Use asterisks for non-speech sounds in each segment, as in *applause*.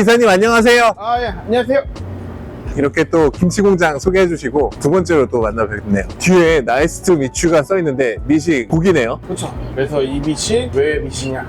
이사님 안녕하세요. 아, 예, 안녕하세요. 이렇게 또 김치 공장 소개해 주시고 두 번째로 또 만나 뵙네요. 뒤에 나이스 투 미추가 써 있는데 미시 고기네요. 그렇죠. 그래서 이 밑이 왜 밑이냐?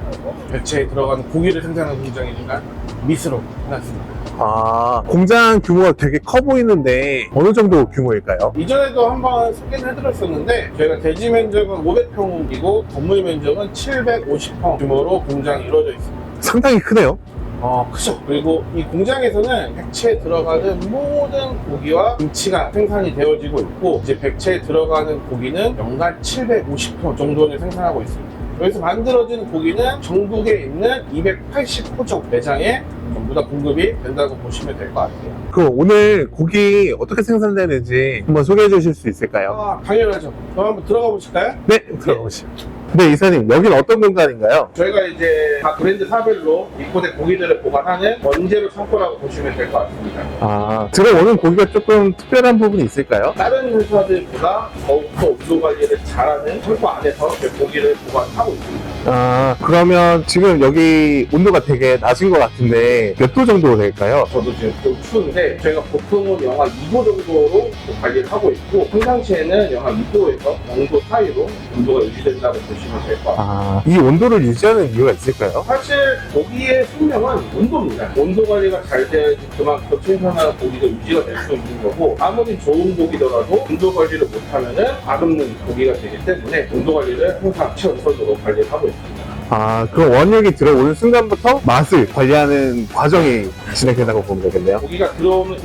배추에 들어가는 고기를 생산하는 공장이니까 밑으로 해놨습니다. 아, 공장 규모가 되게 커 보이는데 어느 정도 규모일까요? 이전에도 한번 소개를 해드렸었는데 저희가 대지 면적은 500평이고 건물 면적은 750평 규모로 공장이 이루어져 있습니다. 상당히 크네요. 어, 크죠. 그리고 이 공장에서는 백채에 들어가는 모든 고기와 김치가 생산이 되어지고 있고, 이제 백채에 들어가는 고기는 연간 750톤 정도를 생산하고 있습니다. 여기서 만들어지는 고기는 전국에 있는 280호점 매장에 전부 다 공급이 된다고 보시면 될 것 같아요. 그럼 오늘 고기 어떻게 생산되는지 한번 소개해 주실 수 있을까요? 아, 당연하죠. 그럼 한번 들어가 보실까요? 네, 들어가 보시죠. 네, 이사님, 여긴 어떤 공간인가요? 저희가 이제 각 브랜드 사별로 입고된 고기들을 보관하는 원재료 창고라고 보시면 될 것 같습니다. 아, 들어오는 고기가 조금 특별한 부분이 있을까요? 다른 회사들보다 더욱더 온도 관리를 잘하는 창고 안에서 그 고기를 보관하고 있습니다. 아, 그러면 지금 여기 온도가 되게 낮은 것 같은데 몇 도 정도 될까요? 저도 지금 좀 추운데 저희가 보통은 영하 2도 정도로 관리를 하고 있고 평상시에는 영하 2도에서 0도 사이로 온도가 유지된다고 보시면 될 것 같아요. 아, 이 온도를 유지하는 이유가 있을까요? 사실 고기의 숙명은 온도입니다. 온도 관리가 잘 돼야지 그만큼 생산하는 고기가 유지가 될 수 있는 거고 아무리 좋은 고기더라도 온도 관리를 못하면은 맛없는 고기가 되기 때문에 온도 관리를 항상 최우선으로 관리를 하고 있습니다. 아그 원육이 들어오는 순간부터 맛을 관리하는 과정이 진행된다고 보면 되겠네요. 고기가 들어오는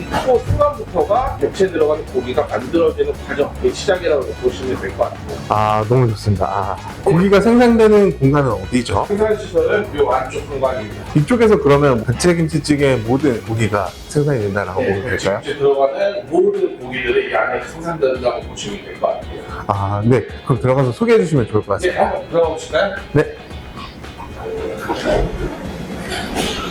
순간부터가 육체 들어가는 고기가 만들어지는 과정, 그게 시작이라고 보시면 될 것 같아요. 아, 너무 좋습니다. 아, 고기가 생산되는 공간은 어디죠? 생산시설은 이 안쪽 공간입니다. 이쪽에서 그러면 백채김치찌개의 모든 고기가 생산이 된다고 네, 보면 될까요? 육체 들어가는 모든 고기들이 이 안에 생산된다고 보시면 될 것 같아요. 아, 네. 그럼 들어가서 소개해 주시면 좋을 것 네, 같습니다. 한번 들어가 보실까요? 네.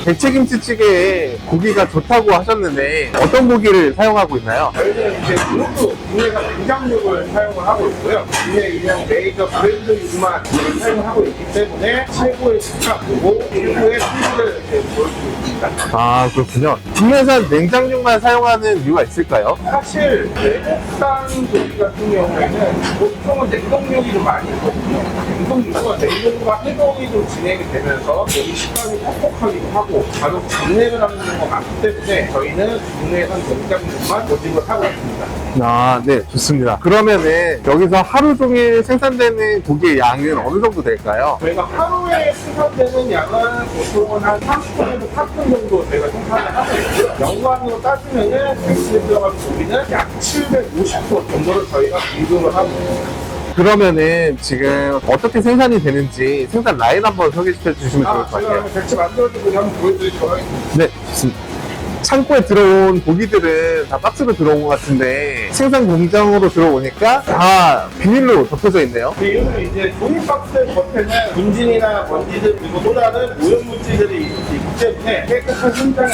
백채김치찌개에 고기가 좋다고 하셨는데 어떤 고기를 사용하고 있나요? 저희는 이제 그룹도 국내가 냉장육을 사용을 하고 있고요. 국내 유명 메이저 브랜드 육만 사용을 하고 있기 때문에 최고의 최고의 품질을 이렇게 보여주고 있습니다. 아, 그렇군요. 국내산 냉장육만 사용하는 이유가 있을까요? 사실 외국산 고기 같은 경우에는 보통은 냉동육이 좀 많이 있거든요. 냉동육은 냉동과 해동이 좀 진행이 되면서 여기 식감이 퍽퍽하기도 하고 가격 잡내를 하는 경우가 많기 때문에 저희는 국내산 냉장육만 고집을 하고 있습니다. 아, 네, 좋습니다. 그러면은 여기서 하루 종일 생산되는 고기의 양은 어느 정도 될까요? 저희가 하루에 생산되는 양은 보통은 한 30분에서 4분 정도 저희가 생산을 하고 있고요. 연간으로 따지면은 생수에 들어가는 고기는 약 750톤 정도를 저희가 공급을 하고 있습니다. 그러면은 지금 어떻게 생산이 되는지 생산 라인 한번 소개시켜 주시면 좋을 아, 것 제가 같아요. 한번 백치 만들어주고 한번 보여드리도록 하겠습니다. 네, 좋습니다. 창고에 들어온 고기들은 다 박스로 들어온 것 같은데 생산 공장으로 들어오니까 다 비닐로 덮여져 있네요. 그리고 이제 종이박스 겉에는 분진이나 먼지들 그리고 또 다른 오염물질들이 있기 때문에 깨끗한 현장에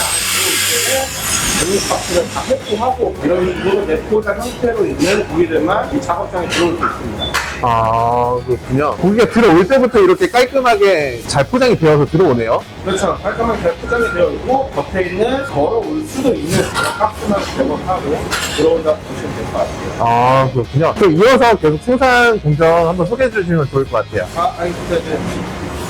종이박스를 다 획기하고 이런 식으로 내포자 상태로 있는 고기들만 이 작업장에 들어올 수 있습니다. 아, 그렇군요. 고기가 들어올 때부터 이렇게 깔끔하게 잘 포장이 되어서 들어오네요. 그렇죠. 깔끔하게 잘 포장이 되어 있고 겉에 있는 걸어올 수도 있는 그런 박스만 제거하고 들어온다고 보시면 될 것 같아요. 아, 그렇군요. 그럼 이어서 계속 생산 공정 한번 소개해 주시면 좋을 것 같아요. 아, 알겠습니다. 이제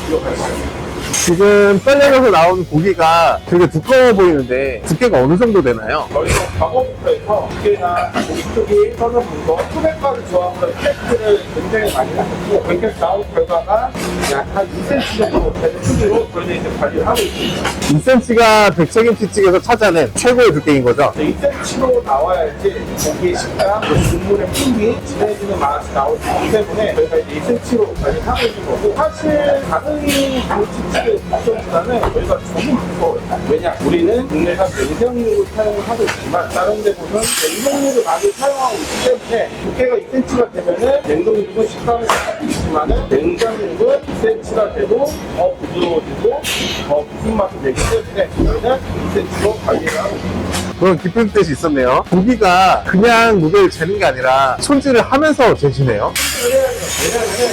이거 가시죠. 지금 썰려서 나온 고기가 되게 두꺼워 보이는데 두께가 어느 정도 되나요? 저희가 과거부터 해서 두께나 고기 크기, 써는 분거, 소백과를 조합으로 테스트를 굉장히 많이 했었고 그렇게 나온 결과가 약한 2cm 정도 되는 크기로 저희는 이제 관리를 하고 있습니다. 2cm가 백채김치찌개에서 찾아낸 최고의 두께인 거죠? 2cm로 나와야지 고기의 식감, 그 국물의 풍미, 진해지는 맛이 나올 수 있기 때문에 저희가 이제 2cm로 관리를 하고 있는 거고 사실 다른 김치찌개 국정보다는 저희가 조금 두꺼워요. 왜냐? 우리는 국내산 냉장육을 사용을 하고 있지만 다른 데 보면 냉동육을 많이 사용하고 있기 때문에 두께가 2cm가 되면은 냉동육은 식감이 조금 있지만은 냉장육은 2cm가 돼도 더 부드러워지고 더 깊은 맛이 내기 때문에 저희는 2cm로 관리를 하고 있습니다. 그런 깊은 뜻이 있었네요. 고기가 그냥 무게를 재는 게 아니라 손질을 하면서 재시네요.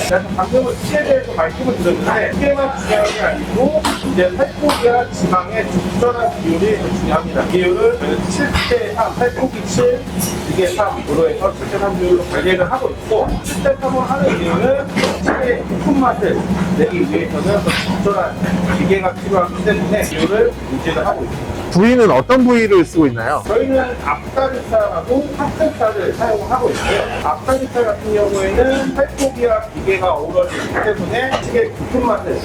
제가 방금은 치에 대해서 말씀을 드렸는데 치에만 중요한 게 아니고 이제 살코기와 지방의 적절한 비율이 중요합니다. 비율을 저는 7대 3, 살코기 7, 이게 3으로 해서 7대 3 비율로 관리를 하고 있고 7대 3을 하는 이유는 치의 깊은 맛을 내기 위해서는 더 적절한 기계가 필요하기 때문에 비율을 유지를 하고 있습니다. 부위는 어떤 부위를 쓰고 있나요? 저희는 앞다리살하고 핫살살을 사용하고 있고요. 앞다리살 같은 경우에는 살코기와 기계가 어우러지기 때문에 찌개 깊은 맛을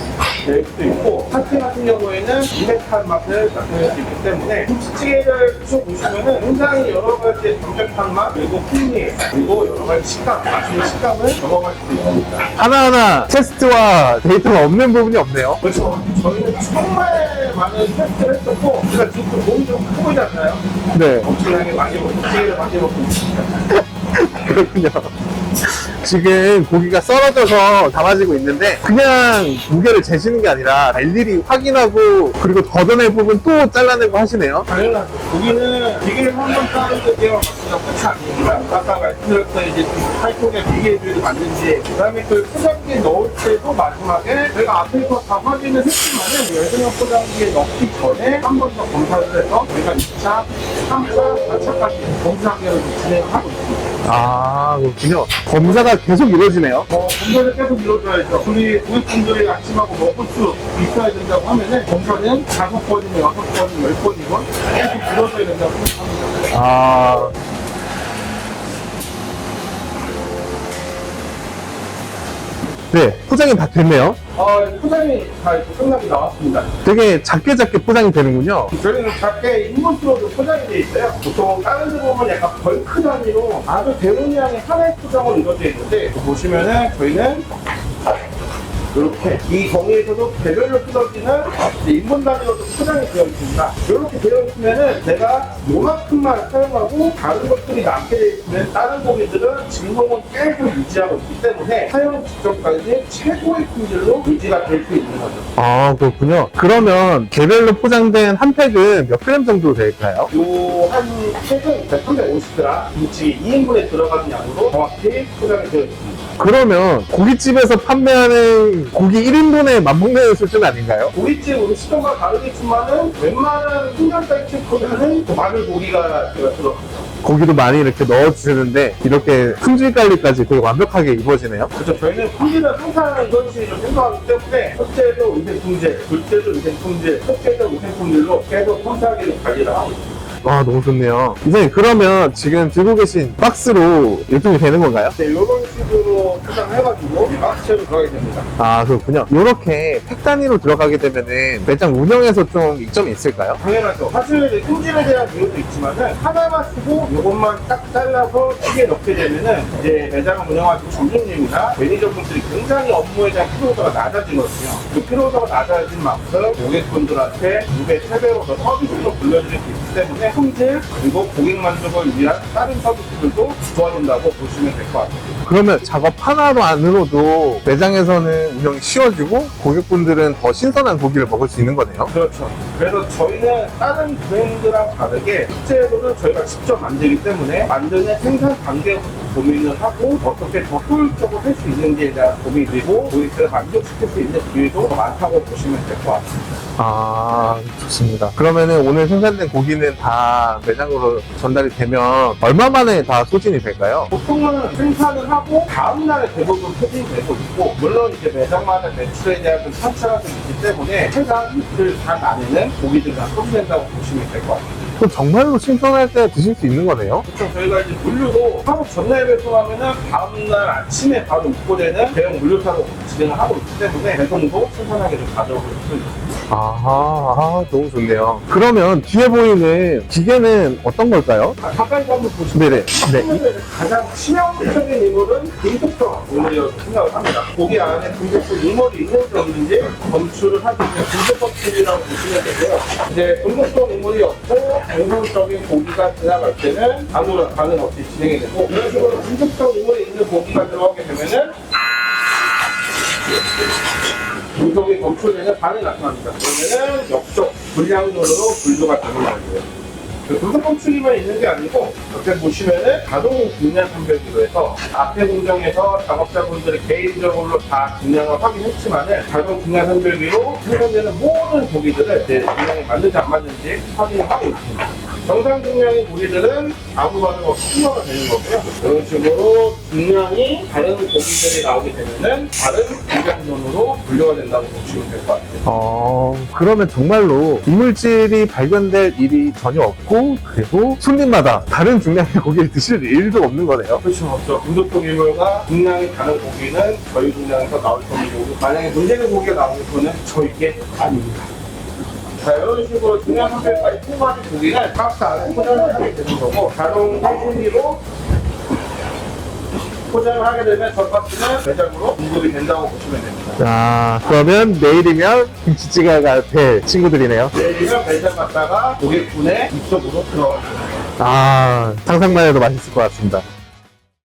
낼 수도 있고 핫살 같은 경우에는 미백한 맛을 나타낼 수 있기 때문에 김치찌개를 드셔보시면은 굉장히 여러 가지 담백한 맛 그리고 풍미 그리고 여러 가지 식감 맛있는 식감을 경험할 수 있습니다. 하나하나 테스트와 데이터가 없는 부분이 없네요. 그렇죠. 저희는 정말 많은 테스트를 했었고 제가 지금 몸이 좀 크고 있잖아요. 네, 엄청나게 많이 먹고 찌개를 많이 먹고. *laughs* 그렇군요. *laughs* 지금 고기가 썰어져서 담아지고 있는데 그냥 무게를 재시는 게 아니라 일일이 확인하고 그리고 걷어낼 부분 또 잘라내고 하시네요. 당연하죠. 고기는 기계를 한번 데가 맞추다 끝이 아닙니다. 아까 말씀드렸던 이제 살코기 기계들이 만든지, 그 다음에 그 포장기에 넣을 때도 마지막에 저희가 앞에서 다 확인을 했지만은 열선형 포장기에 넣기 전에 한 번 더 검사를 해서 저희가 2차, 3차, 4차까지 검사하기를 진행하고 있습니다. 아, 그렇군요. 검사가 계속 이루어지네요. 어, 검사를 계속 이루어져야죠. 우리 고객분들이 아침하고 먹을 수 있어야 된다고 하면은 검사는 다섯 번이면 여섯 번이면 열 번이건 계속 이루어져야 된다고 생각합니다. 아. 네, 포장이 다 됐네요. 어, 포장이 다 끝나게 나왔습니다. 되게 작게 작게 포장이 되는군요. 저희는 작게 인분수로도 포장이 돼 있어요. 보통 다른 데 보면 약간 벌크 단위로 아주 대용량의 하나의 포장으로 이루어져 있는데 보시면은 저희는 이렇게 이 종이에서도 개별로 뜯어지는 인분 단위로도 포장이 되어 있습니다. 이렇게 되어 있으면은 내가 요만큼만 사용하고 다른 것들이 남게 되어 있으면 다른 고기들은 진동은 계속 유지하고 있기 때문에 사용 직전까지 최고의 품질로 유지가 될 수 있는 거죠. 아, 그렇군요. 그러면 개별로 포장된 한 팩은 몇 그램 정도 될까요? 요한 팩은 350g 김치 2인분에 들어가는 양으로 정확히 포장이 되어 있습니다. 그러면 고깃집에서 판매하는 고기 1인분에 맞먹는 수준 아닌가요? 고깃집 음식점과 다르겠지만은 웬만한 풍경살집보다는 더 많은 고기가 들어갑니다. 고기도 많이 이렇게 넣어주시는데 이렇게 품질 관리까지 되게 완벽하게 이루어지네요. 그렇죠. 저희는 품질은 항상 이런 식으로 생각하기 때문에 첫째도 위생품질, 둘째도 위생품질, 셋째도 위생품질로 계속 평소하게 관리를 하고 있습니다. 와, 너무 좋네요. 이사님, 그러면 지금 들고 계신 박스로 유통이 되는 건가요? 네, 이런 식으로 포장해가지고 박스로 들어가게 됩니다. 아, 그렇군요. 이렇게 팩 단위로 들어가게 되면은 매장 운영에서 좀 이점이 있을까요? 당연하죠. 사실 이제 품질에 대한 이유도 있지만은 하나만 쓰고 이것만 딱 잘라서 찌개 넣게 되면은 이제 매장을 운영하시는 점주님이나 매니저분들이 굉장히 업무에 대한 피로도가 낮아지거든요. 그 피로도가 낮아진 만큼 고객분들한테 두배, 세 배로 더 서비스로 불려드릴 수 있기 때문에 품질 그리고 고객 만족을 위한 다른 서비스들도 좋아진다고 보시면 될 것 같아요. 그러면 작업 하나로 안으로도 매장에서는 운영이 쉬워지고 고객분들은 더 신선한 고기를 먹을 수 있는 거네요. 그렇죠. 그래서 저희는 다른 브랜드랑 다르게 실제로는 저희가 직접 만들기 때문에 만드는 생산 단계부터 고민을 하고 어떻게 더 효율적으로 할 수 있는지에 대한 고민이고 고객들을 만족시킬 수 있는 기회도 더 많다고 보시면 될 것 같습니다. 아, 좋습니다. 그러면은 오늘 생산된 고기는 다 매장으로 전달이 되면 얼마 만에 다 소진이 될까요? 보통은 생산을 하고 다음 날에 대부분 소진되고 있고 물론 이제 매장마다 매출에 대한 좀 편차가 좀 있기 때문에 최단 이틀 반 안에는 고기들이 다 소진된다고 보시면 될 것 같아요. 그럼 정말로 신선할 때 드실 수 있는 거네요? 보통 저희가 이제 물류도 하루 전날 배송하면은 다음날 아침에 바로 입고되는 대형 물류사로 진행을 하고 있기 때문에 배송도 신선하게 좀 가져오고 있습니다. 아하, 아, 너무 좋네요. 그러면 뒤에 보이는 기계는 어떤 걸까요? 아, 가까이서 한번 보시면 네네. 네. 가장 치명적인 인물은 금속성 인물이라고 생각을 합니다. 고기 안에 금속성 인물이 있는지 없는지 검출을 하기 위해 금속법칙이라고 보시면 되고요. 이제 금속성 인물이 없고 정상적인 고기가 지나갈 때는 아무런 반응 없이 진행이 되고 이런 식으로 금속성 인물이 있는 고기가 들어가게 되면은 금속이 검출되는 반응이 나타납니다. 그러면은 역적 불량률로 분류가 되는 거예요. 그 부속건축이만 있는 게 아니고 옆에 보시면은 자동 중량 선별기로 해서 앞에 공정에서 작업자분들이 개인적으로 다 중량을 확인했지만은 자동 중량 선별기로 생산되는 모든 고기들을 이제 중량이 맞는지 안 맞는지 확인하고 있습니다. 정상 중량의 고기들은 아무 반응 없이 투과가 되는 거고요. 이런 식으로 중량이 다른 고기들이 나오게 되면은 다른 중량론으로 분류가 된다고 보시면 될 것 같아요. 어, 그러면 정말로 이물질이 발견될 일이 전혀 없고, 그리고 손님마다 다른 중량의 고기를 드실 일도 없는 거네요. 그렇죠. 없죠. 금속동 일몰과 중량이 다른 고기는 저희 중량에서 나올 거고 만약에 문제는 고기가 나오는 거는 저희게 아닙니다. 자, 이런 식으로 중량 선별까지 통과한 고기는 박스 안에 포장을 하게 되는 거고 자동 해준기로 포장을 하게 되면 저 박스는 매장으로 공급이 된다고 보시면 됩니다. 자, 그러면 내일이면 김치찌개가 될 친구들이네요. 내일이면 매장 갔다가 고객분의 입속으로 들어갑니다. 아, 상상만 해도 맛있을 것 같습니다.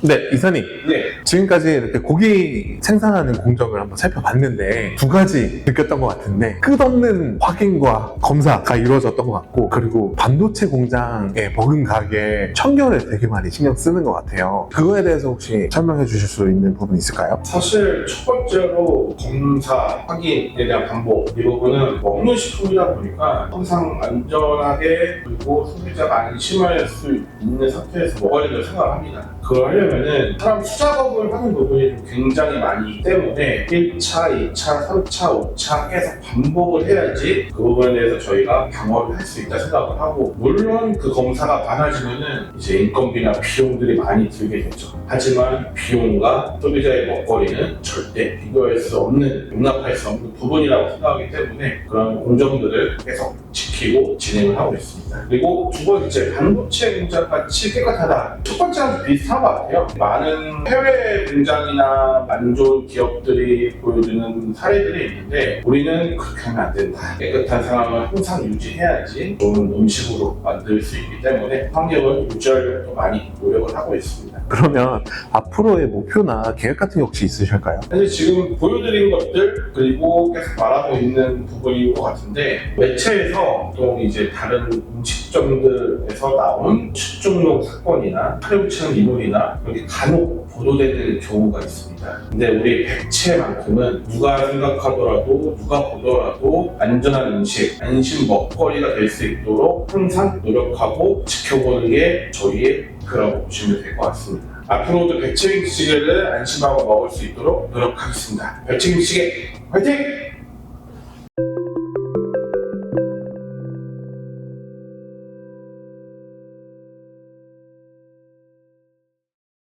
네, 이사님. 네. 지금까지 이렇게 고기 생산하는 공정을 한번 살펴봤는데 두 가지 느꼈던 것 같은데 끝없는 확인과 검사가 이루어졌던 것 같고 그리고 반도체 공장에 버금가게 청결에 되게 많이 신경 쓰는 것 같아요. 그거에 대해서 혹시 설명해 주실 수 있는 부분 있을까요? 사실 첫 번째로 검사 확인에 대한 반복 이 부분은 뭐 먹는 식품이다 보니까 항상 안전하게 그리고 소비자가 안심할 수 있는 상태에서 먹어야 된다고 생각합니다. 그걸 하려면은 사람 수작업을 하는 부분이 좀 굉장히 많이 있기 때문에 1차, 2차, 3차, 5차 계속 반복을 해야지 그 부분에 대해서 저희가 방어를 할 수 있다 생각을 하고 물론 그 검사가 많아지면은 이제 인건비나 비용들이 많이 들게 되죠. 하지만 비용과 소비자의 먹거리는 절대 비교할 수 없는 용납할 수 없는 부분이라고 생각하기 때문에 그런 공정들을 계속 지키고 진행을 하고 있습니다. 그리고 두 번째 반도체 공장 같이 깨끗하다. 첫 번째랑 비슷한 것 같아요. 많은 해외 공장이나 안 좋은 기업들이 보여주는 사례들이 있는데 우리는 그렇게 하면 안 된다. 깨끗한 상황을 항상 유지해야지 좋은 음식으로 만들 수 있기 때문에 환경을 유지하려고 많이 노력을 하고 있습니다. *laughs* 그러면 앞으로의 목표나 계획 같은 게 혹시 있으실까요? 사실 지금 보여드린 것들 그리고 계속 말하고 있는 부분인 것 같은데 매체에서 또 이제 다른 음식점들에서 나온 식중독 사건이나 촬영치는 인물이나 이렇게 간혹 보도되는 경우가 있습니다. 근데 우리 백체만큼은 누가 생각하더라도 누가 보더라도 안전한 음식, 안심 먹거리가 될 수 있도록 항상 노력하고 지켜보는 게 저희의 목표라고 보시면 될 것 같습니다. 앞으로도 백채김치찌개를 안심하고 먹을 수 있도록 노력하겠습니다. 백채김치찌개 화이팅!